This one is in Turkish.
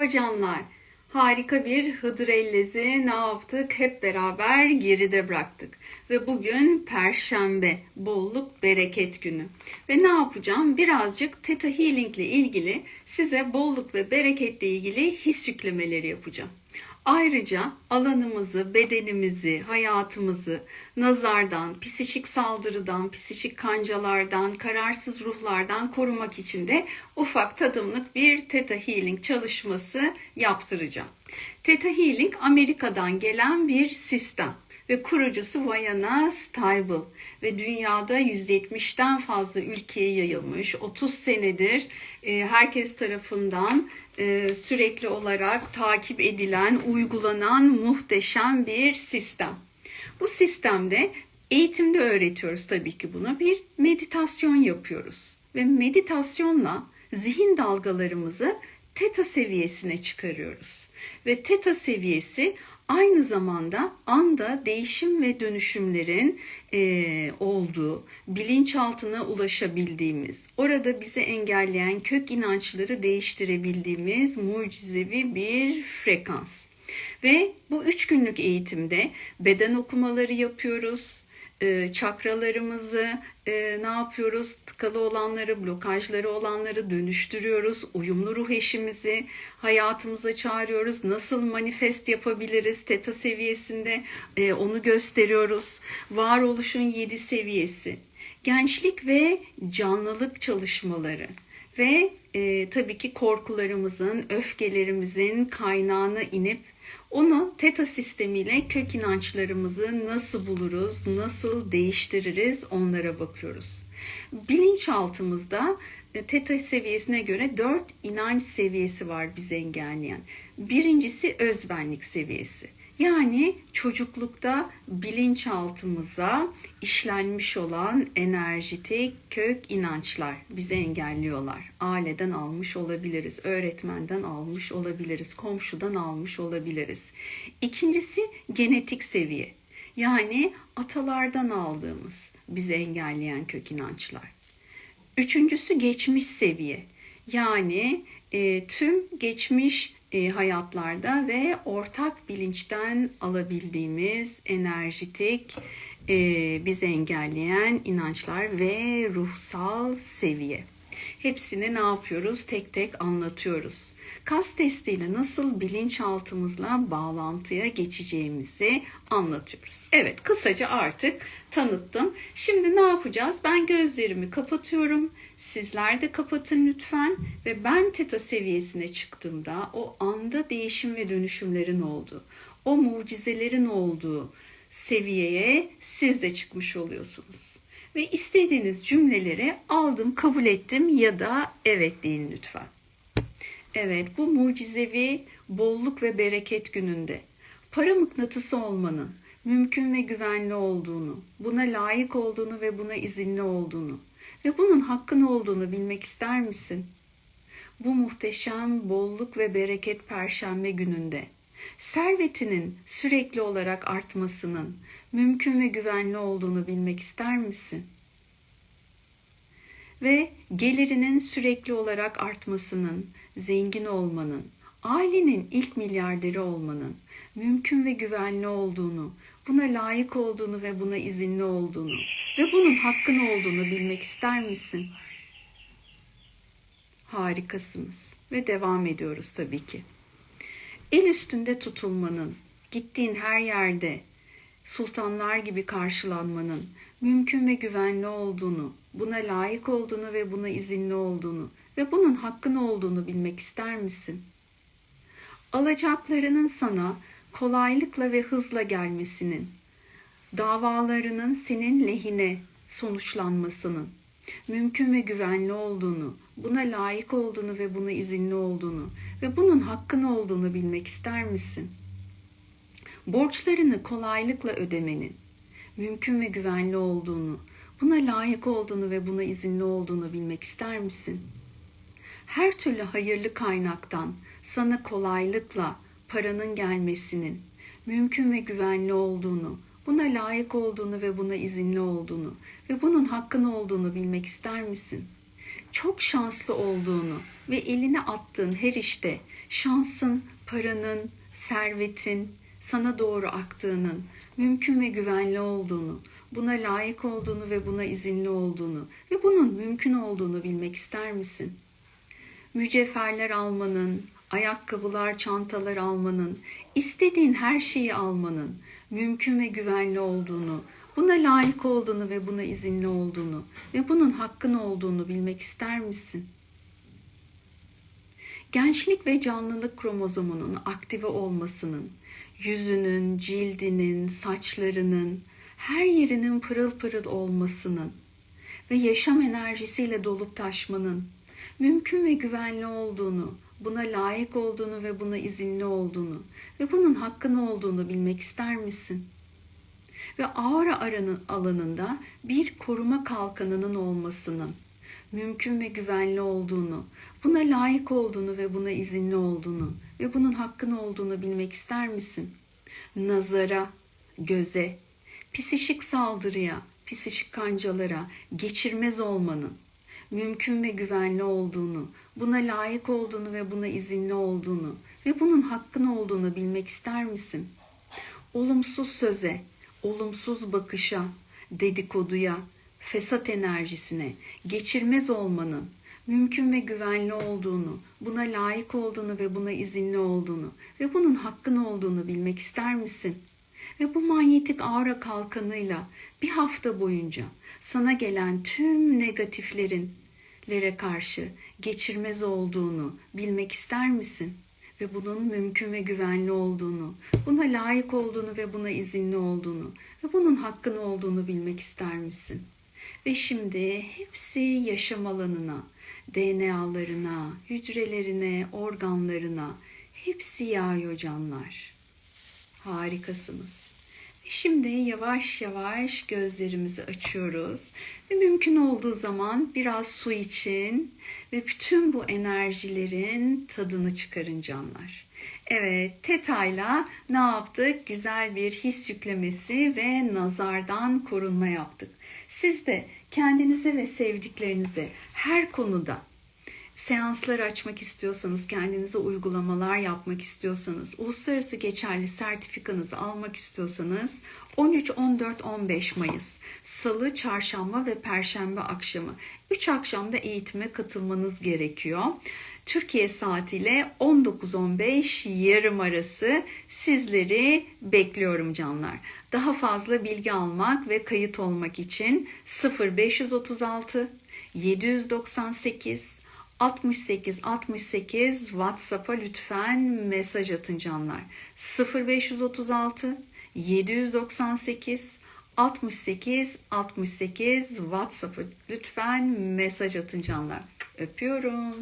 Merhaba canlar. Harika bir Hıdrellez'i ne yaptık? Hep beraber geride bıraktık. Ve bugün Perşembe, bolluk bereket günü. Ve ne yapacağım? Birazcık Theta Healing ile ilgili size bolluk ve bereketle ilgili his yüklemeleri yapacağım. Ayrıca alanımızı, bedenimizi, hayatımızı nazardan, psikik saldırıdan, psikik kancalardan, kararsız ruhlardan korumak için de ufak tadımlık bir Theta Healing çalışması yaptıracağım. Theta Healing Amerika'dan gelen bir sistem ve kurucusu Vayana Stable ve dünyada 170'ten fazla ülkeye yayılmış 30 senedir e, herkes tarafından e, sürekli olarak takip edilen, uygulanan muhteşem bir sistem. Bu sistemde eğitimde öğretiyoruz tabii ki bunu. Bir meditasyon yapıyoruz ve meditasyonla zihin dalgalarımızı teta seviyesine çıkarıyoruz. Ve teta seviyesi aynı zamanda anda değişim ve dönüşümlerin e, olduğu, bilinçaltına ulaşabildiğimiz, orada bizi engelleyen kök inançları değiştirebildiğimiz mucizevi bir frekans. Ve bu üç günlük eğitimde beden okumaları yapıyoruz, e, çakralarımızı e, ne yapıyoruz? Tıkalı olanları, blokajları olanları dönüştürüyoruz. Uyumlu ruh eşimizi hayatımıza çağırıyoruz. Nasıl manifest yapabiliriz? Teta seviyesinde e, onu gösteriyoruz. Varoluşun yedi seviyesi. Gençlik ve canlılık çalışmaları ve e, tabii ki korkularımızın, öfkelerimizin kaynağına inip onu teta sistemiyle kök inançlarımızı nasıl buluruz, nasıl değiştiririz onlara bakıyoruz. Bilinçaltımızda e, teta seviyesine göre dört inanç seviyesi var bizi engelleyen. Birincisi özbenlik seviyesi. Yani çocuklukta bilinçaltımıza işlenmiş olan enerjitik kök inançlar bizi engelliyorlar. Aileden almış olabiliriz, öğretmenden almış olabiliriz, komşudan almış olabiliriz. İkincisi genetik seviye. Yani atalardan aldığımız bizi engelleyen kök inançlar. Üçüncüsü geçmiş seviye. Yani e, tüm geçmiş e, hayatlarda ve ortak bilinçten alabildiğimiz enerjitik e, bizi engelleyen inançlar ve ruhsal seviye. Hepsini ne yapıyoruz? Tek tek anlatıyoruz. Kas testiyle nasıl bilinçaltımızla bağlantıya geçeceğimizi anlatıyoruz. Evet, kısaca artık tanıttım. Şimdi ne yapacağız? Ben gözlerimi kapatıyorum. Sizler de kapatın lütfen ve ben teta seviyesine çıktığımda o anda değişim ve dönüşümlerin olduğu, o mucizelerin olduğu seviyeye siz de çıkmış oluyorsunuz. Ve istediğiniz cümleleri aldım, kabul ettim ya da evet deyin lütfen. Evet, bu mucizevi bolluk ve bereket gününde para mıknatısı olmanın mümkün ve güvenli olduğunu, buna layık olduğunu ve buna izinli olduğunu ve bunun hakkın olduğunu bilmek ister misin? Bu muhteşem bolluk ve bereket perşembe gününde servetinin sürekli olarak artmasının mümkün ve güvenli olduğunu bilmek ister misin? Ve gelirinin sürekli olarak artmasının, zengin olmanın, ailenin ilk milyarderi olmanın mümkün ve güvenli olduğunu, buna layık olduğunu ve buna izinli olduğunu ve bunun hakkın olduğunu bilmek ister misin? Harikasınız ve devam ediyoruz tabii ki. El üstünde tutulmanın, gittiğin her yerde sultanlar gibi karşılanmanın mümkün ve güvenli olduğunu, buna layık olduğunu ve buna izinli olduğunu ve bunun hakkın olduğunu bilmek ister misin? Alacaklarının sana kolaylıkla ve hızla gelmesinin, davalarının senin lehine sonuçlanmasının mümkün ve güvenli olduğunu, buna layık olduğunu ve buna izinli olduğunu ve bunun hakkın olduğunu bilmek ister misin? Borçlarını kolaylıkla ödemenin mümkün ve güvenli olduğunu, buna layık olduğunu ve buna izinli olduğunu bilmek ister misin? Her türlü hayırlı kaynaktan sana kolaylıkla paranın gelmesinin mümkün ve güvenli olduğunu, buna layık olduğunu ve buna izinli olduğunu ve bunun hakkın olduğunu bilmek ister misin? Çok şanslı olduğunu ve eline attığın her işte şansın, paranın, servetin sana doğru aktığının, mümkün ve güvenli olduğunu, buna layık olduğunu ve buna izinli olduğunu ve bunun mümkün olduğunu bilmek ister misin? Mücevherler almanın, ayakkabılar, çantalar almanın, istediğin her şeyi almanın mümkün ve güvenli olduğunu, buna layık olduğunu ve buna izinli olduğunu ve bunun hakkın olduğunu bilmek ister misin? Gençlik ve canlılık kromozomunun aktive olmasının, yüzünün, cildinin, saçlarının, her yerinin pırıl pırıl olmasının ve yaşam enerjisiyle dolup taşmanın mümkün ve güvenli olduğunu, buna layık olduğunu ve buna izinli olduğunu ve bunun hakkın olduğunu bilmek ister misin? Ve aura aranın alanında bir koruma kalkanının olmasının mümkün ve güvenli olduğunu, buna layık olduğunu ve buna izinli olduğunu ve bunun hakkın olduğunu bilmek ister misin? Nazara, göze, psişik saldırıya, psişik kancalara geçirmez olmanın mümkün ve güvenli olduğunu, buna layık olduğunu ve buna izinli olduğunu ve bunun hakkın olduğunu bilmek ister misin? Olumsuz söze, olumsuz bakışa, dedikoduya, fesat enerjisine geçirmez olmanın mümkün ve güvenli olduğunu, buna layık olduğunu ve buna izinli olduğunu ve bunun hakkın olduğunu bilmek ister misin? Ve bu manyetik aura kalkanıyla bir hafta boyunca sana gelen tüm negatiflerin lere karşı geçirmez olduğunu bilmek ister misin? Ve bunun mümkün ve güvenli olduğunu, buna layık olduğunu ve buna izinli olduğunu ve bunun hakkın olduğunu bilmek ister misin? Ve şimdi hepsi yaşam alanına, DNA'larına, hücrelerine, organlarına hepsi yağıyor canlar. Harikasınız. Şimdi yavaş yavaş gözlerimizi açıyoruz ve mümkün olduğu zaman biraz su için ve bütün bu enerjilerin tadını çıkarın canlar. Evet, Teta'yla ne yaptık? Güzel bir his yüklemesi ve nazardan korunma yaptık. Siz de kendinize ve sevdiklerinize her konuda seanslar açmak istiyorsanız, kendinize uygulamalar yapmak istiyorsanız, uluslararası geçerli sertifikanızı almak istiyorsanız 13, 14, 15 Mayıs, Salı, Çarşamba ve Perşembe akşamı 3 akşamda eğitime katılmanız gerekiyor. Türkiye saatiyle 19.15 yarım arası sizleri bekliyorum canlar. Daha fazla bilgi almak ve kayıt olmak için 0536 798 68 68 WhatsApp'a lütfen mesaj atın canlar. 0536 798 68 68 WhatsApp'a lütfen mesaj atın canlar. Öpüyorum.